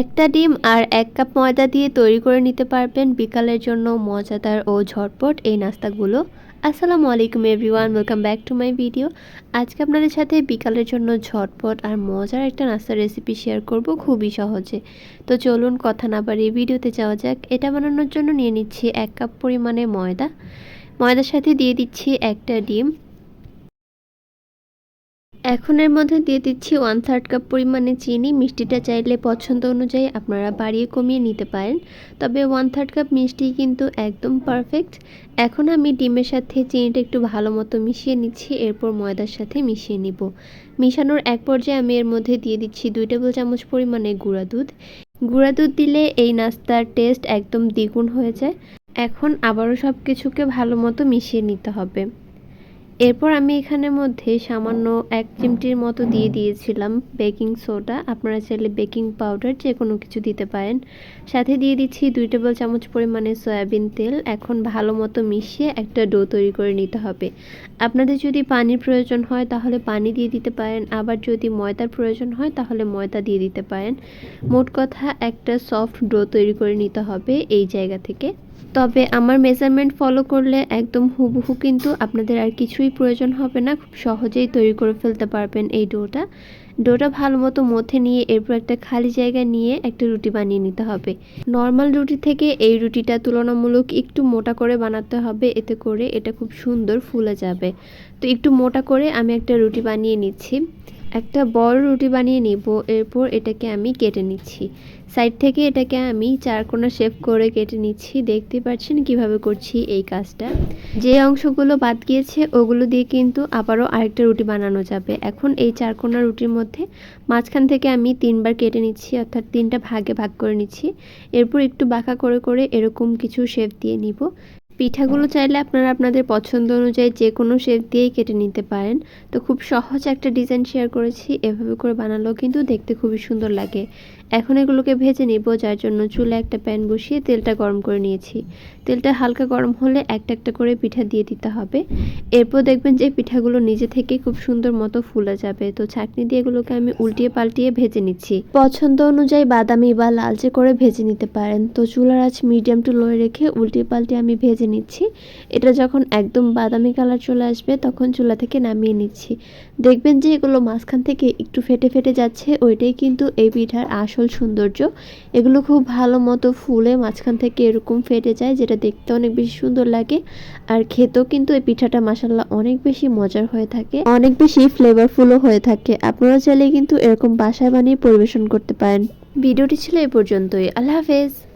একটা ডিম আর এক কাপ ময়দা দিয়ে তৈরি করে নিতে পারবেন বিকালের জন্য মজাদার ও ঝটপট এই নাস্তাগুলো। আসসালামু আলাইকুম everyone welcome back to my video আজকে আপনাদের সাথে বিকালের জন্য ঝটপট আর মজার একটা নাস্তার রেসিপি শেয়ার করব খুবই সহজে। তো চলুন কথা না বাড়িয়ে ভিডিওতে যাওয়া যাক। এটা বানানোর জন্য নিয়ে নিচ্ছি এক কাপ পরিমাণে ময়দা। ময়দার সাথে দিয়ে দিচ্ছি একটা ডিম। এখন এর মধ্যে দিয়ে দিচ্ছি ওয়ান থার্ড কাপ পরিমাণে চিনি। মিষ্টিটা চাইলে পছন্দ অনুযায়ী আপনারা বাড়িয়ে কমিয়ে নিতে পারেন। তবে ওয়ান থার্ড কাপ মিষ্টি কিন্তু একদম পারফেক্ট এখন আমি ডিমের সাথে চিনিটা একটু ভালো মতো মিশিয়ে নিচ্ছি, এরপর ময়দার সাথে মিশিয়ে নিব। মিশানোর এক পর্যায়ে আমি এর মধ্যে দিয়ে দিচ্ছি দুই টেবিল চামচ পরিমাণে গুঁড়া দুধ। গুঁড়া দুধ দিলে এই নাস্তার টেস্ট একদম দ্বিগুণ হয়ে যায়। এখন আবারও সব কিছুকে ভালো মতো মিশিয়ে নিতে হবে। এরপর আমি এখানের মধ্যে সামান্য এক চিমটির মতো দিয়ে দিয়েছিলাম বেকিং সোডা। আপনারা চাইলে বেকিং পাউডার যে কোনো কিছু দিতে পারেন। সাথে দিয়ে দিচ্ছি দুই টেবিল চামচ পরিমাণে সয়াবিন তেল। এখন ভালো মতো মিশিয়ে একটা ডো তৈরি করে নিতে হবে। আপনাদের যদি পানির প্রয়োজন হয় তাহলে পানি দিয়ে দিতে পারেন। আবার যদি ময়দার প্রয়োজন হয় তাহলে ময়দা দিয়ে দিতে পারেন। মোট কথা একটা সফট ডো তৈরি করে নিতে হবে এই জায়গা থেকে। তবে আমার মেজারমেন্ট ফলো করলে একদম হুবহু কিন্তু আপনাদের আর কিছুই প্রয়োজন হবে না। খুব সহজেই তৈরি করে ফেলতে পারবেন এই ডোটা ডোটা ভালো মতো মথে নিয়ে এরপর একটা খালি জায়গা নিয়ে একটা রুটি বানিয়ে নিতে হবে। নর্মাল রুটি থেকে এই রুটিটা তুলনামূলক একটু মোটা করে বানাতে হবে, এতে করে এটা খুব সুন্দর ফুলে যাবে। তো একটু মোটা করে আমি একটা রুটি বানিয়ে নিচ্ছি। একটা বড় রুটি বানিয়ে নিব, এরপর এটাকে আমি কেটে নিচ্ছি। সাইড থেকে এটাকে আমি চারকোনা শেপ করে কেটে নিচ্ছি। দেখতে পাচ্ছেন কীভাবে করছি এই কাজটা। যে অংশগুলো বাদ গিয়েছে, ওগুলো দিয়ে কিন্তু আবারও আরেকটা রুটি বানানো যাবে। এখন এই চারকোনা রুটির মধ্যে মাঝখান থেকে আমি তিনবার কেটে নিচ্ছি, অর্থাৎ তিনটা ভাগে ভাগ করে নিচ্ছি। এরপর একটু বাঁকা করে করে এরকম কিছু শেপ দিয়ে নিব। পিঠাগুলো চাইলে আপনারা আপনাদের পছন্দ অনুযায়ী যে কোনো শেপ দিয়েই কেটে নিতে পারেন। তো খুব সহজ একটা ডিজাইন শেয়ার করেছি, এভাবে করে বানালো কিন্তু দেখতে খুবই সুন্দর লাগে। এখন এগুলোকে ভেজে নিব, যার জন্য চুলে একটা প্যান বসিয়ে তেলটা গরম করে নিয়েছি। তেলটা হালকা গরম হলে একটা একটা করে পিঠা দিয়ে দিতে হবে। এরপর দেখবেন যে পিঠাগুলো নিজে থেকে খুব সুন্দর মতো ফুলে যাবে। তো ছাঁকনি দিয়ে এগুলোকে আমি উল্টিয়ে পাল্টিয়ে ভেজে নিচ্ছি। পছন্দ অনুযায়ী বাদামি বা লালচে করে ভেজে নিতে পারেন। তো চুলার আঁচ মিডিয়াম টু লোয়ে রেখে উল্টিয়ে পাল্টিয়ে আমি ভেজে নিচ্ছি। এটা যখন একদম বাদামি কালার চলে আসবে, তখন চুলা থেকে নামিয়ে নিচ্ছি। দেখবেন যে এগুলো মাঝখান থেকে একটু ফেটে ফেটে যাচ্ছে, ওইটাই কিন্তু এই পিঠার আসল সৌন্দর্য। এগুলো খুব ভালো মতো ফুলে মাঝখান থেকে এরকম ফেটে যায়, যেটা দেখতে অনেক বেশি সুন্দর লাগে। আর খেতেও কিন্তু এই পিঠাটা মাসাল্লাহ অনেক বেশি মজার হয়ে থাকে। অনেক বেশি ফ্লেভারফুলও হয়ে থাকে। আপনারা চাইলে কিন্তু এরকম বাসায় বানিয়ে পরিবেশন করতে পারেন। ভিডিওটি ছিল এই পর্যন্তই। আল্লাহ হাফেজ।